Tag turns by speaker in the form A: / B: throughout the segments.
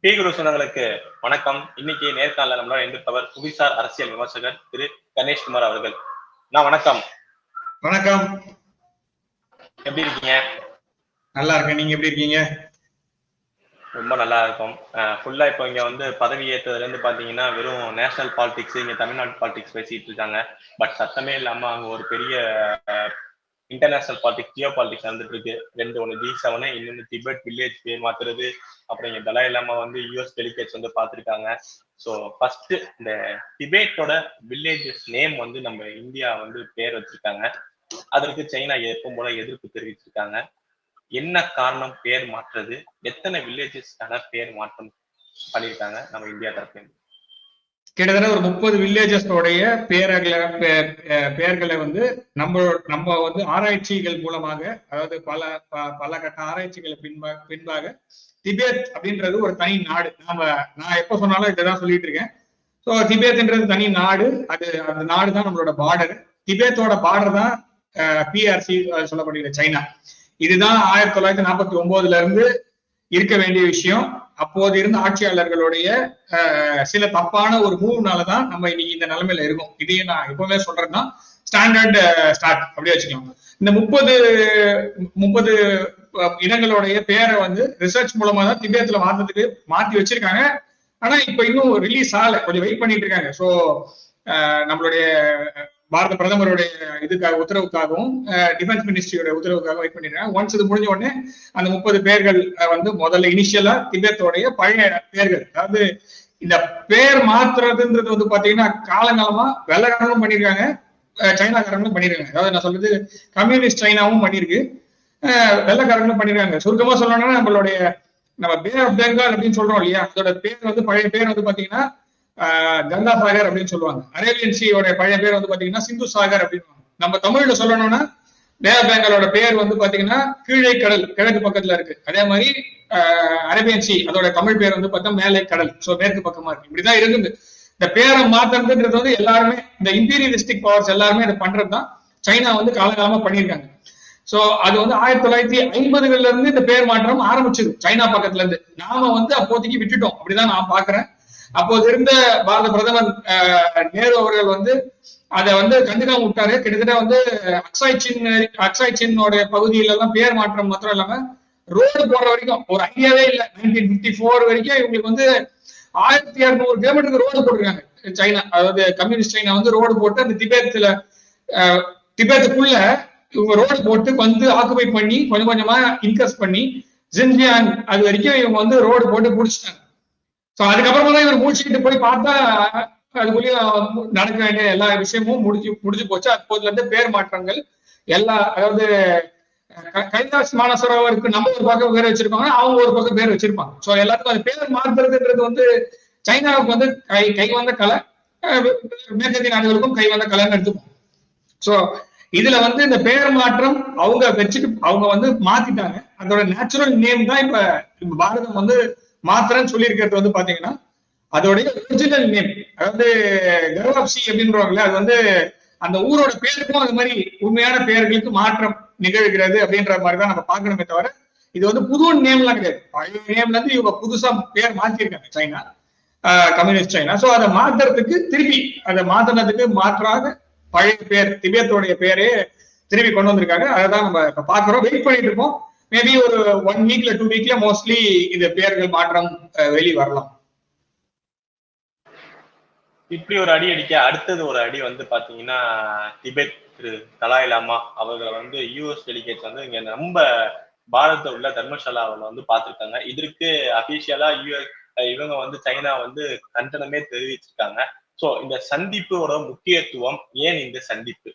A: B குரு சொந்தங்களுக்கு வணக்கம். இன்னைக்கு நேர்காணல நம்மளோட இருந்திருப்பவர் புவிசார் அரசியல் விமர்சகர் திரு கணேஷ்குமார் அவர்கள். நான் வணக்கம்.
B: வணக்கம்.
A: எப்படி இருக்கீங்க?
B: நல்லா இருக்கேன். நீங்க எப்படி இருக்கீங்க?
A: ரொம்ப நல்லா இருக்கும். ஃபுல்லா இப்போ இங்க வந்து பதவி ஏற்றதுல இருந்து பாத்தீங்கன்னா வெறும் நேஷனல் பாலிடிக்ஸ் இங்க தமிழ்நாடு பாலிடிக்ஸ் பேசிட்டு இருக்காங்க. பட் சத்தமே இல்லாம அங்க ஒரு பெரிய இன்டர்நேஷனல் பாலிடிக்ஸ் ஜியோ பாலிடிக்ஸ் நடந்துட்டு இருக்கு ரெண்டு ஒன்று ஜி செவனு இன்னொன்று திபெட் வில்லேஜ் பேர் மாத்துறது. அப்புறம் இங்க தலாய் இல்லாம வந்து யூஎஸ் டெலிகேட்ஸ் வந்து பார்த்துருக்காங்க ஸோ ஃபர்ஸ்ட் இந்த டிபேட்டோட வில்லேஜஸ் நேம் வந்து நம்ம இந்தியா வந்து பேர் வச்சிருக்காங்க. அதற்கு சைனா எப்பவும் போல எதிர்ப்பு தெரிவிச்சிருக்காங்க. என்ன காரணம் பேர் மாற்றுறது? எத்தனை வில்லேஜஸ்க்கான பேர் மாற்றம் பண்ணியிருக்காங்க நம்ம இந்தியா தரப்புல
B: கிட்டத்தட்ட ஒரு முப்பது வில்லேஜஸோடைய பேர்களை பெயர்களை வந்து நம்ம நம்ம வந்து ஆராய்ச்சிகள் மூலமாக அதாவது பல பல கட்ட ஆராய்ச்சிகளை பின்பாக பின்பாக திபேத் அப்படின்றது ஒரு தனி நாடு. நாம நான் எப்ப சொன்னாலும் இதான் சொல்லிட்டு இருக்கேன். ஸோ திபேத்ன்றது தனி நாடு. அது அந்த நாடு தான் நம்மளோட பார்டர் திபேத்தோட பார்டர் தான் பிஆர்சி சொல்லப்படுகிற சைனா. இதுதான் ஆயிரத்தி தொள்ளாயிரத்தி நாற்பத்தி ஒன்பதுல இருந்து இருக்க வேண்டிய விஷயம். அப்போது இருந்த ஆட்சியாளர்களுடைய சில தப்பான ஒரு மூவ்னாலதான் நம்ம இன்னைக்கு இந்த நிலைமையில இருக்கோம். இதையே நான் எப்பவுமே சொல்றதுதான் ஸ்டாண்டர்ட் ஸ்டார்ட் அப்படியே வச்சுக்கலாம் இந்த முப்பது முப்பது இடங்களுடைய பேரை வந்து ரிசர்ச் மூலமா தான் திபேத்துல மாத்ததுக்கு மாத்தி வச்சிருக்காங்க. ஆனா இப்ப இன்னும் ரிலீஸ் ஆகல. கொஞ்சம் வெயிட் பண்ணிட்டு இருக்காங்க. ஸோ நம்மளுடைய பாரத பிரதமருடைய இதுக்காக உத்தரவுக்காகவும் டிஃபென்ஸ் மினிஸ்ட்ரியோட உத்தரவுக்காக வெயிட் பண்ணிருக்காங்க. ஒன்ஸ் இது முடிஞ்ச உடனே அந்த முப்பது பேர்கள் வந்து முதல்ல இனிஷியலா திபெத்தோடைய பழைய பேர்கள் அதாவது இந்த பேர் மாத்துறதுன்றது வந்து பாத்தீங்கன்னா காலங்காலமா வெள்ளக்காரங்களும் பண்ணிருக்காங்க சைனாக்காரங்களும் பண்ணிருக்காங்க. அதாவது நான் சொல்றது கம்யூனிஸ்ட் சைனாவும் பண்ணிருக்கு. வெள்ளக்காரங்களும் பண்ணிருக்காங்க. சுருக்கமா சொல்லணும்னா நம்மளுடைய நம்ம பே ஆஃப் பெங்கால் அப்படின்னு சொல்றோம் இல்லையா? அதோட பேர் வந்து பழைய பேர் வந்து பாத்தீங்கன்னா கங்கா சாகர் அப்படின்னு சொல்லுவாங்க. அரேபியன் சீயோட பழைய பேர் வந்து பாத்தீங்கன்னா சிந்து சாகர் அப்படின்னு நம்ம தமிழ்ல சொல்லணும்னா பே ஆஃப் பெங்காலோட பேர் வந்து பாத்தீங்கன்னா கீழே கடல் கிழக்கு பக்கத்துல இருக்கு. அதே மாதிரி அரேபியன் சி அதோட தமிழ் பேர் வந்து பார்த்தா மேலே கடல். சோ மேற்கு பக்கமா இருக்கு. இப்படிதான் இருக்குது. இந்த பேரை மாத்துறதுன்றது வந்து எல்லாருமே இந்த இம்பீரியலிஸ்டிக் பவர்ஸ் எல்லாருமே அதை பண்றதுதான் சைனா வந்து காலகாலமா பண்ணியிருக்காங்க. சோ அது வந்து ஆயிரத்தி தொள்ளாயிரத்தி ஐம்பதுகள்ல இருந்து இந்த பேர் மாற்றம் ஆரம்பிச்சது. சைனா பக்கத்துல இருந்து. நாம வந்து அப்போதைக்கு விட்டுட்டோம். அப்படிதான் நான் பாக்குறேன். அப்போது இருந்த பாரத பிரதமர் நேரு அவர்கள் வந்து அதை வந்து கண்டுக்காம விட்டாரு. கிட்டத்தட்ட வந்து அக்ஸாய் சின் அக்சாய் சின்னோட பகுதியில எல்லாம் பேர் மாற்றம் மாத்திரம் இல்லாம ரோடு போடுற வரைக்கும் ஒரு ஐடியாவே இல்லை. நைன்டீன் பிப்டி ஃபோர் வரைக்கும் இவங்களுக்கு வந்து ஆயிரத்தி இரநூறு கிலோமீட்டருக்கு ரோடு போட்டிருக்காங்க. சைனா அதாவது கம்யூனிஸ்ட் சைனா வந்து ரோடு போட்டு அந்த திபேத்துல திபேத்துக்குள்ள இவங்க ரோடு போட்டு வந்து ஆக்குபை பண்ணி கொஞ்சம் கொஞ்சமா இன்கஸ் பண்ணி ஜின்ஜியான் அது வரைக்கும் இவங்க வந்து ரோடு போட்டு பிடிச்சிட்டாங்க. சோ அதுக்கப்புறமா தான் இவர் முடிச்சுக்கிட்டு போய் பார்த்தா அதுக்குள்ளேயும் நடக்க வேண்டிய எல்லா விஷயமும் முடிஞ்சு முடிஞ்சு போச்சு. அப்போதுல இருந்து பேர் மாற்றங்கள் எல்லா அதாவது கைலாஷ் மானசரோவருக்கு நம்ம ஒரு பக்கம் பேர் வச்சிருப்பாங்க அவங்க ஒரு பக்கம் பேர் வச்சிருப்பாங்க. சோ எல்லாத்துக்கும் அது பேர் மாற்றுறதுன்றது வந்து சைனாவுக்கு வந்து கை கை வந்த கலை மேற்கத்திய நாடுகளுக்கும் கை வந்த கலைன்னு எடுத்துப்போம். சோ இதுல வந்து இந்த பேர் மாற்றம் அவங்க வச்சுட்டு அவங்க வந்து மாத்திட்டாங்க. அதோட நேச்சுரல் நேம் தான் இப்ப பாரதம் வந்து மாத்திரன்னு சொல்லியிருக்கிறது வந்து பாத்தீங்கன்னா அதோடைய ஒரிஜினல் நேம் அதாவது கர்வாப்சி அப்படின்றவங்கள அது வந்து அந்த ஊரோட பேருக்கும் அது மாதிரி உண்மையான பெயர்களுக்கு மாற்றம் நிகழ்கிறது அப்படின்ற மாதிரி தான் நம்ம பார்க்கணுமே தவிர இது வந்து புது நேம்லாம் கிடையாது. பழைய நேம்ல இருந்து இவங்க புதுசா பேர் மாத்திருக்காங்க சைனா. Communist China. சோ அதை மாத்துறதுக்கு திருப்பி அதை மாத்தினதுக்கு மாற்றாக பழைய பேர் திபேத்தோடைய பேரே திருப்பி கொண்டு வந்திருக்காங்க. அதை தான் நம்ம இப்ப பாக்குறோம் வெயிட் பண்ணிட்டு இருக்கோம் மேபி ஒரு ஒன் வீக்ல டூ வீக்ல மோஸ்ட்லி இந்த பேர்கள் மாற்றம் வெளி வரலாம்.
A: இப்படி ஒரு அடி அடிக்க அடுத்தது ஒரு அடி வந்து பாத்தீங்கன்னா திபெத் திரு தலாய் லாமா அவர்களை வந்து யூஎஸ் டெலிகேட்ஸ் வந்து இங்க நம்ம பாரத உள்ள தர்மசாலாவில் வந்து பார்த்துருக்காங்க. இதற்கு அபிஷியலா யூஎஸ் இவங்க வந்து சைனா வந்து கண்டனமே தெரிவிச்சிருக்காங்க. சோ இந்த சந்திப்போட முக்கியத்துவம் ஏன் இந்த சந்திப்பு?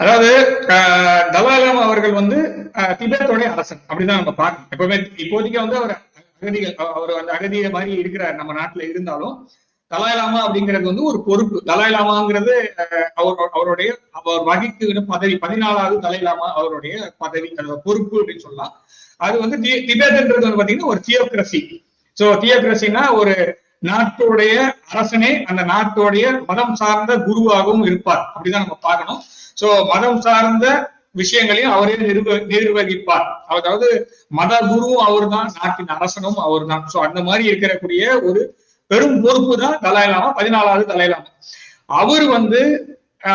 B: அதாவது தலாலாம் அவர்கள் வந்து திபேத்தோடைய அரசன். அப்படிதான் நம்ம பார்க்கணும். எப்பவுமே இப்போதைக்கு வந்து அவர் அகதிகள் அவர் அந்த அகதிய மாதிரி இருக்கிறார் நம்ம நாட்டுல இருந்தாலும் தலாய்லாமா அப்படிங்கிறது வந்து ஒரு பொறுப்பு. தலாய்லாமாங்கிறது அவர் அவருடைய அவர் வகிக்கு பதவி பதினாலாவது தலைலாமா அவருடைய பதவி அது பொறுப்பு அப்படின்னு சொல்லலாம். அது வந்து திபேத்ன்றது வந்து பாத்தீங்கன்னா ஒரு தியோக்ரசி சோ தியோக்ரசினா ஒரு நாட்டுடைய அரசனே அந்த நாட்டுடைய மதம் சார்ந்த குருவாகவும் இருப்பார். அப்படிதான் நம்ம பார்க்கணும். சோ மதம் சார்ந்த விஷயங்களையும் அவரே நிர்வ நிர்வகிப்பார். அதாவது மத குருவும் அவர் தான் நாட்டின் அரசனும் அவர் தான் சோ அந்த மாதிரி இருக்கக்கூடிய ஒரு பெரும் பொறுப்பு தான் தலாயிலாமா பதினாலாவது தலாயிலாமா. அவர் வந்து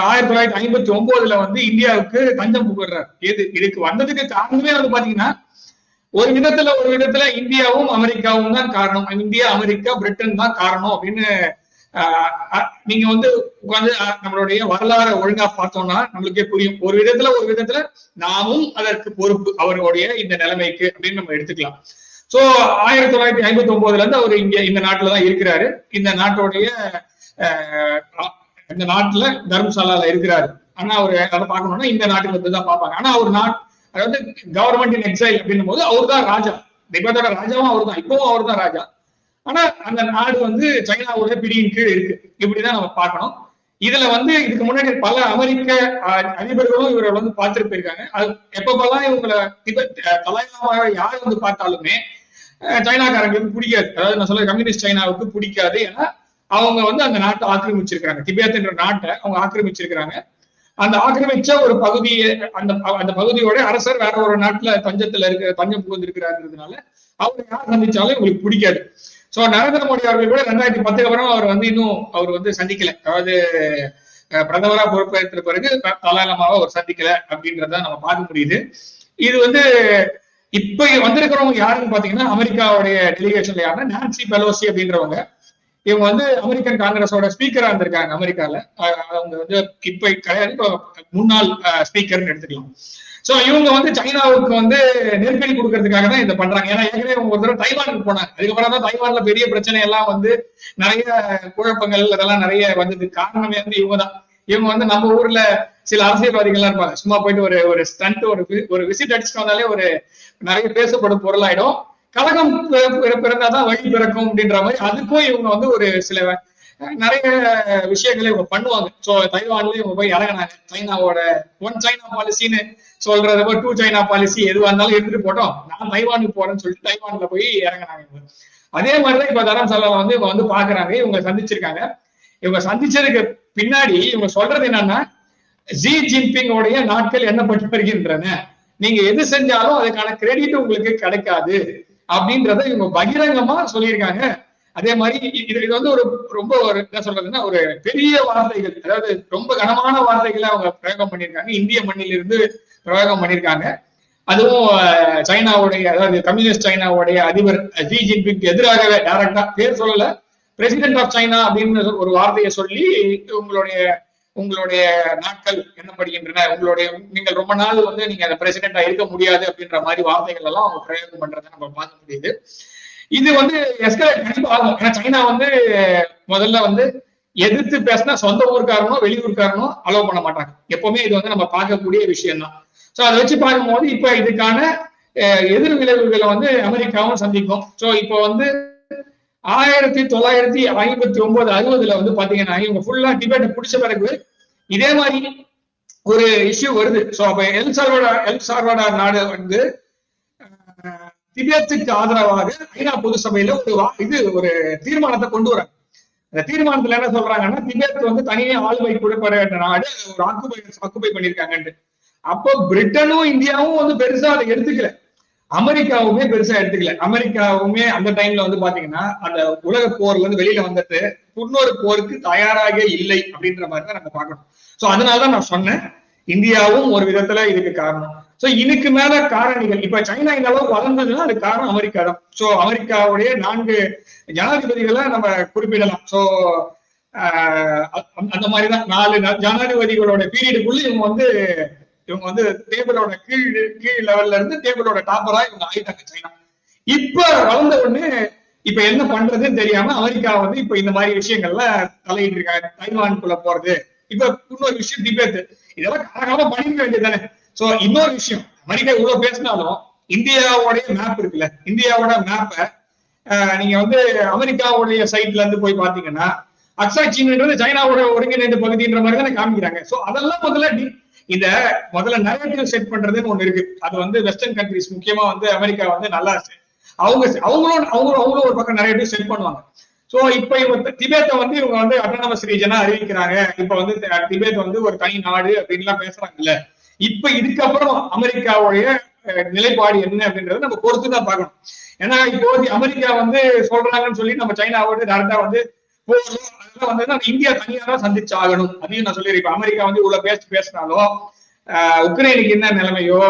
B: ஆயிரத்தி தொள்ளாயிரத்தி ஐம்பத்தி ஒன்பதுல வந்து இந்தியாவுக்கு தஞ்சம் புகழ்றார். எது இதுக்கு வந்ததுக்கு காரணமே வந்து பாத்தீங்கன்னா ஒரு விதத்துல ஒரு விதத்துல இந்தியாவும் அமெரிக்காவும் தான் காரணம். இந்தியா அமெரிக்கா பிரிட்டன் தான் காரணம் அப்படின்னு நீங்க வந்து உட்காந்து நம்மளுடைய வரலாறு ஒழுங்கா பார்த்தோம்னா நம்மளுக்கே புரியும். ஒரு விதத்துல ஒரு விதத்துல நாமும் அதற்கு பொறுப்பு அவருடைய இந்த நிலைமைக்கு அப்படின்னு நம்ம எடுத்துக்கலாம். சோ ஆயிரத்தி தொள்ளாயிரத்தி ஐம்பத்தி ஒன்பதுல இருந்து அவர் இங்க இந்த நாட்டுல தான் இருக்கிறாரு. இந்த நாட்டுடைய ஆஹ் இந்த நாட்டுல தர்மசாலால இருக்கிறாரு. ஆனா அவர் அதை பார்க்கணும்னா இந்த நாட்டுல இருந்து தான் பார்ப்பாங்க ஆனா அவர் நாட் அதாவது கவர்மெண்ட் இன் எக்ஸைல் அப்படின்னும் போது அவர் தான் ராஜா. திபேத்தோட ராஜாவும் அவர் தான் இப்பவும் அவர் தான் ராஜா. ஆனா அந்த நாடு வந்து சைனாவோட பிடியின் கீழ் இருக்கு. இப்படிதான் நம்ம பார்க்கணும். இதுல வந்து இதுக்கு முன்னாடி பல அமெரிக்க அஹ், அதிபர்களும் இவரை வந்து பார்த்துட்டு போயிருக்காங்க. அது எப்பப்பெல்லாம் இவங்களை திபெத் அஹ், யார் வந்து பார்த்தாலுமே சைனாக்காரங்களுக்கு பிடிக்காது. அதாவது நான் சொல்ல கம்யூனிஸ்ட் சைனாவுக்கு பிடிக்காது. ஏன்னா அவங்க வந்து அந்த நாட்டை ஆக்கிரமிச்சிருக்காங்க. திபேத் என்ற நாட்டை அவங்க ஆக்கிரமிச்சிருக்கிறாங்க. அந்த ஆக்கிரமிச்ச ஒரு பகுதியை அந்த அந்த பகுதியோட அரசர் வேற ஒரு நாட்டுல தஞ்சத்துல இருக்க தஞ்சம் புகுந்திருக்கிறாருன்றதுனால அவரை யார் சந்திச்சாலும் உங்களுக்கு பிடிக்காது. சோ நரேந்திர மோடி அவர்கள் கூட ரெண்டாயிரத்தி பத்துக்கு அப்புறம் அவர் வந்து இன்னும் அவர் வந்து சந்திக்கல. அதாவது பிரதமரா பொறுப்பேற்ற பிறகு தலாலமாவை அவர் சந்திக்கல அப்படின்றத நம்ம பார்க்க முடியுது. இது வந்து இப்ப வந்திருக்கிறவங்க யாருன்னு பாத்தீங்கன்னா அமெரிக்காவுடைய டெலிகேஷன்ல யாருன்னா நான்சி பெலோசி அப்படின்றவங்க இவங்க வந்து அமெரிக்கன் காங்கிரஸோட ஸ்பீக்கரா இருந்திருக்காங்க அமெரிக்கால. அவங்க வந்து இப்ப கிடையாது முன்னாள் ஸ்பீக்கர்னு எடுத்துக்கலாம். சோ இவங்க வந்து சைனாவுக்கு வந்து நெருக்கடி கொடுக்கறதுக்காக தான் இதை பண்றாங்க. ஏன்னா ஏற்கனவே ஒரு தடவை தைவானுக்கு போனாங்க. அதுக்கப்புறம் தான் தைவான்ல பெரிய பிரச்சனை எல்லாம் வந்து நிறைய குழப்பங்கள் அதெல்லாம் நிறைய வந்தது. காரணமே வந்து இவங்க தான். இவங்க வந்து நம்ம ஊர்ல சில அரசியல்வாதிகள்லாம் இருப்பாங்க. சும்மா போயிட்டு ஒரு ஒரு ஸ்டண்ட் ஒரு ஒரு விசிட் அடிச்சுட்டு வந்தாலே ஒரு நிறைய பேசப்படும் பொருளாயிடும். கழகம் பிறந்தாதான் வழி பிறக்கும் அப்படின்ற மாதிரி அதுக்கும் இவங்க வந்து ஒரு சில நிறைய விஷயங்களை இவங்க பண்ணுவாங்க. சோ தைவான்ல இவங்க போய் இறங்கினாங்க. சைனாவோட ஒன் சைனா பாலிசின்னு சொல்றது டூ சைனா பாலிசி எதுவா இருந்தாலும் எடுத்துட்டு போட்டோம். நான் தைவானுக்கு போறேன்னு சொல்லிட்டு தைவான்ல போய் இறங்கினாங்க இவங்க. அதே மாதிரிதான் இப்ப தரம்சாலா வந்து இவங்க வந்து பாக்குறாங்க. இவங்க சந்திச்சிருக்காங்க. இவங்க சந்திச்சதுக்கு பின்னாடி இவங்க சொல்றது என்னன்னா ஜி ஜின்பிங்கோடைய நாட்கள் நாட்கள் எண்ணப்பட்டு வருகின்றன. நீங்க எது செஞ்சாலும் அதுக்கான கிரெடிட் உங்களுக்கு கிடைக்காது. அப்படின்றத இவங்க பகிரங்கமா சொல்லியிருக்காங்க. அதே மாதிரி இது இது வந்து ஒரு ரொம்ப ஒரு என்ன சொல்றதுன்னா ஒரு பெரிய வார்த்தைகள் அதாவது ரொம்ப கனமான வார்த்தைகளை அவங்க பிரயோகம் பண்ணியிருக்காங்க. இந்திய மண்ணிலிருந்து பிரயோகம் பண்ணியிருக்காங்க. அதுவும் சைனாவுடைய அதாவது கம்யூனிஸ்ட் சைனாவுடைய அதிபர் ஜி ஜின்பிங் எதிராகவே டைரக்டா பேர் சொல்லல. பிரசிடென்ட் ஆஃப் சைனா அப்படின்னு ஒரு வார்த்தையை சொல்லி உங்களுடைய உங்களுடைய நாட்கள் என்னப்படுகின்றன? உங்களுடைய நீங்கள் ரொம்ப நாள் வந்து நீங்க அந்த பிரசிடென்டா இருக்க முடியாது அப்படின்ற மாதிரி வார்த்தைகள் எல்லாம் அவங்க பிரயோகம் பண்றதை நம்ம பார்க்க முடியுது. இது வந்து எஸ்கலேட் கண்டிப்பா ஆகும். ஏன்னா சைனா வந்து முதல்ல வந்து எதிர்த்து பேசினா சொந்த ஊருக்காரனோ வெளியூருக்காரனோ அலோவ் பண்ண மாட்டாங்க. எப்பவுமே இது வந்து நம்ம பார்க்கக்கூடிய விஷயம் தான் சோ அதை வச்சு பார்க்கும்போது இப்ப இதுக்கான எதிர் விளைவுகளை வந்து அமெரிக்காவும் சந்திக்கும். சோ இப்போ வந்து ஆயிரத்தி தொள்ளாயிரத்தி ஐம்பத்தி ஒன்பது அறுபதுல வந்து பாத்தீங்கன்னா இவங்க ஃபுல்லா டிபேட்டை பிடிச்ச பிறகு இதே மாதிரி ஒரு இஷ்யூ வருது. சோ அப்ப எல் சார்வடா எல் சார்வடா நாடு வந்து திபேத்துக்கு திபெத்துக்கு ஆதரவாக ஐநா பொது சபையில ஒரு இது ஒரு தீர்மானத்தை கொண்டு வராங்க. அந்த தீர்மானத்துல என்ன சொல்றாங்கன்னா திபேத் வந்து தனியே ஆளுமை கொடுப்பற நாடு ஒரு ஆக்குபை ஆக்குபை பண்ணிருக்காங்கன்ட்டு அப்போ பிரிட்டனும் இந்தியாவும் வந்து பெருசா அதை எடுத்துக்கல. அமெரிக்காவுமே பெருசா எடுத்துக்கல. அமெரிக்காவுமே அந்த டைம்ல வந்து பாத்தீங்கன்னா அந்த உலக போர்ல இருந்து வெளியில வந்துட்டு இன்னொரு போருக்கு தயாராக இல்லை அப்படின்ற மாதிரி தான் நம்ம பார்க்கணும். சோ அதனாலதான் நான் சொன்னேன் இந்தியாவும் ஒரு விதத்துல இதுக்கு காரணம். சோ இதுக்கு மேல காரணிகள் இப்ப சைனா இந்த அளவுக்கு வளர்ந்ததுன்னா அது காரணம் அமெரிக்கா தான். சோ அமெரிக்காவுடைய நான்கு ஜனாதிபதிகளை நம்ம குறிப்பிடலாம். சோ அந்த மாதிரிதான். நாலு ஜனாதிபதிகளோட பீரியடுக்குள்ள இவங்க வந்து இவங்க வந்து டேபிளோட கீழ் கீழ் லெவல்ல இருந்து டேபிளோட டாப்பரா இவங்க ஆயிட்டாங்க சைனா இப்ப வளர்ந்த உடனே இப்ப என்ன பண்றதுன்னு தெரியாம அமெரிக்கா வந்து இப்ப இந்த மாதிரி விஷயங்கள்ல தலையிட்டு இருக்காங்க. தைவானுக்குள்ள போறது. இப்ப இன்னொரு விஷயம் டிபேட். இதெல்லாம் காலகாலமா பண்ணிருக்க வேண்டியதானே சோ இன்னொரு விஷயம். அமெரிக்கா இவ்வளவு பேசினாலும் இந்தியாவோடைய மேப் இருக்குல்ல. இந்தியாவோட மேப்பை நீங்க வந்து அமெரிக்காவுடைய சைட்ல இருந்து போய் பாத்தீங்கன்னா அக்ஸாச்சின்ன்றது சைனாவோட ஒருங்கிணைந்த பகுதின்ற மாதிரி தானே காமிக்கிறாங்க. சோ அதெல்லாம் முதல்ல இந்த முதல்ல நரேட்டிவ் செட் பண்றதுன்னு ஒண்ணு இருக்கு. அது வந்து வெஸ்டர்ன் கண்ட்ரிஸ் முக்கியமா வந்து அமெரிக்கா வந்து நல்லா அவங்க அவங்களும் அவங்களும் அவங்களும் ஒரு பக்கம் நரேட்டிவ் செட் பண்ணுவாங்க. சோ இப்ப இவங்க திபேத்தை வந்து இவங்க வந்து அட்டானமஸ் ரீஜனா அறிவிக்கிறாங்க. இப்ப வந்து திபேத் வந்து ஒரு தனி நாடு அப்படின்லாம் பேசுறாங்கல்ல. இப்ப இதுக்கப்புறம் அமெரிக்காவுடைய நிலைப்பாடு என்ன அப்படின்றத நம்ம பொறுத்து தான் பார்க்கணும். ஏன்னா இப்போ அமெரிக்கா வந்து சொல்றாங்கன்னு சொல்லி நம்ம சைனாவோட டேரக்டா வந்து அதெல்லாம் வந்து இந்தியா தனியா தான் சந்திச்சு ஆகணும் அதையும் நான் சொல்லியிருப்பேன் அமெரிக்கா வந்து இவ்வளவு பேசி பேசினாலும் ஆஹ், உக்ரைனுக்கு என்ன நிலைமையோ